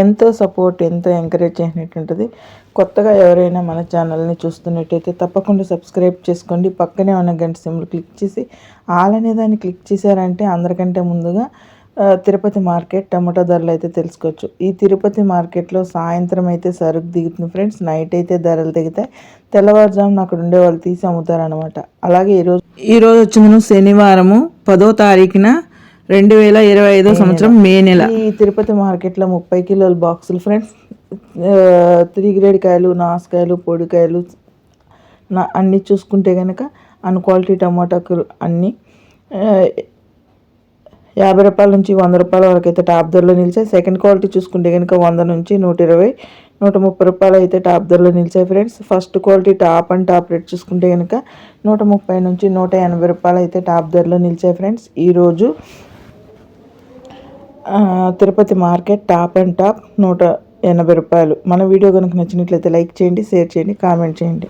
ఎంతో సపోర్ట్ ఎంతో ఎంకరేజ్ చేసినట్టుంటుంది కొత్తగా ఎవరైనా మన ఛానల్ని చూస్తున్నట్టయితే తప్పకుండా సబ్స్క్రైబ్ చేసుకోండి. పక్కనే ఉన్న గంట సిమ్లు క్లిక్ చేసి ఆల్ అనే దాన్ని క్లిక్ చేశారంటే అందరికంటే ముందుగా తిరుపతి మార్కెట్ టమాటో ధరలు అయితే తెలుసుకోవచ్చు. ఈ తిరుపతి మార్కెట్లో సాయంత్రం అయితే సరుకు దిగుతుంది ఫ్రెండ్స్. నైట్ అయితే ధరలు దిగుతాయి. తెల్లవారుజామున అక్కడ ఉండే వాళ్ళు తీసి అమ్ముతారనమాట అలాగే ఈరోజు ఈరోజు వచ్చిందను శనివారము పదో తారీఖున రెండు వేల ఇరవై ఐదో సంవత్సరం మే నెల. ఈ తిరుపతి మార్కెట్లో ముప్పై కిలోల బాక్సులు ఫ్రెండ్స్. త్రీ గ్రేడ్ కాయలు నాసుకాయలు పొడికాయలు నా అన్నీ చూసుకుంటే కనుక అన్ క్వాలిటీ టమాటాకు అన్నీ. యాభై రూపాయల నుంచి వంద రూపాయల వరకు అయితే టాప్ ధరలో నిలిచాయి. సెకండ్ క్వాలిటీ చూసుకుంటే కనుక వంద నుంచి నూట ఇరవై నూట ముప్పై రూపాయలు అయితే టాప్ ధరలో నిలిచాయి friends. First quality top and top rate చూసుకుంటే కనుక నూట ముప్పై నుంచి నూట ఎనభై రూపాయలు అయితే టాప్ ధరలో నిలిచాయి ఫ్రెండ్స్. ఈరోజు Tirupati market top and top నూట ఎనభై రూపాయలు. మన వీడియో కనుక నచ్చినట్లయితే లైక్ చేయండి షేర్ చేయండి కామెంట్ చేయండి.